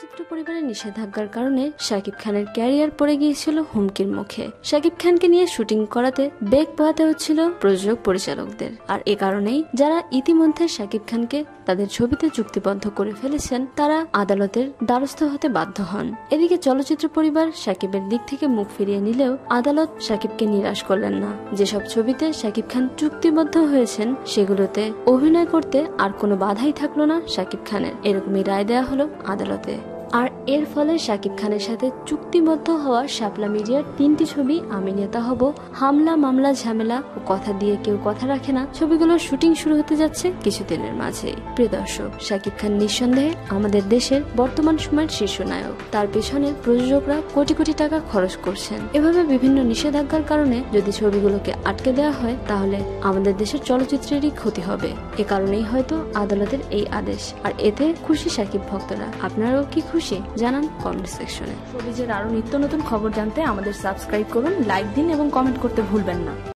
চলচ্চিত্র পরিবারের নিষেধাজ্ঞার কারণে শাকিব খানের ক্যারিয়ার পড়ে গিয়েছিল হুমকির মুখে। শাকিব খানকে নিয়ে শুটিং করাতে বেগ পোহাতে হচ্ছিল প্রযোজক পরিচালকদের। আর এ কারণেই যারা ইতিমধ্যে শাকিব খানকে তাদের ছবিতে চুক্তিবদ্ধ করে ফেলেছেন, তারা আদালতের দ্বারস্থ হতে বাধ্য হন। এদিকে চলচ্চিত্র পরিবার শাকিবের দিক থেকে মুখ ফিরিয়ে নিলেও আদালত শাকিবকে নিরাশ করলেন না। যেসব ছবিতে শাকিব খান চুক্তিবদ্ধ হয়েছেন, সেগুলোতে অভিনয় করতে আর কোনো বাধাই থাকল না শাকিব খানের। এরকমই রায় দেওয়া হলো আদালতে। আর এর ফলে শাকিব খানের সাথে চুক্তিবদ্ধ হওয়া শাপলা মিডিয়ার তিনটি ছবি, আমি নেতা হব, হামলা, মামলা, ঝামেলা ও কথা দিয়ে কেউ কথা রাখে না। ছবিগুলোর শুটিং শুরু হতে যাচ্ছে কিছুদিনের মাঝেই। প্রিয় দর্শক, শাকিব খান নিঃসন্দেহে আমাদের দেশের বর্তমান সময়ের শীর্ষ নায়ক। তার পেছনে প্রযোজকরা কোটি কোটি টাকা খরচ করছেন। এভাবে বিভিন্ন নিষেধাজ্ঞার কারণে যদি ছবিগুলোকে আটকে দেওয়া হয়, তাহলে আমাদের দেশের চলচ্চিত্রেরই ক্ষতি হবে। এ কারণেই হয়তো আদালতের এই আদেশ। আর এতে খুশি শাকিব ভক্তরা। আপনারাও কি খুশি? জানান কমেন্ট সেকশনে সবিজের আরও নিত্য নতুন খবর জানতে আমাদের সাবস্ক্রাইব করুন লাইক দিন এবং কমেন্ট করতে ভুলবেন না।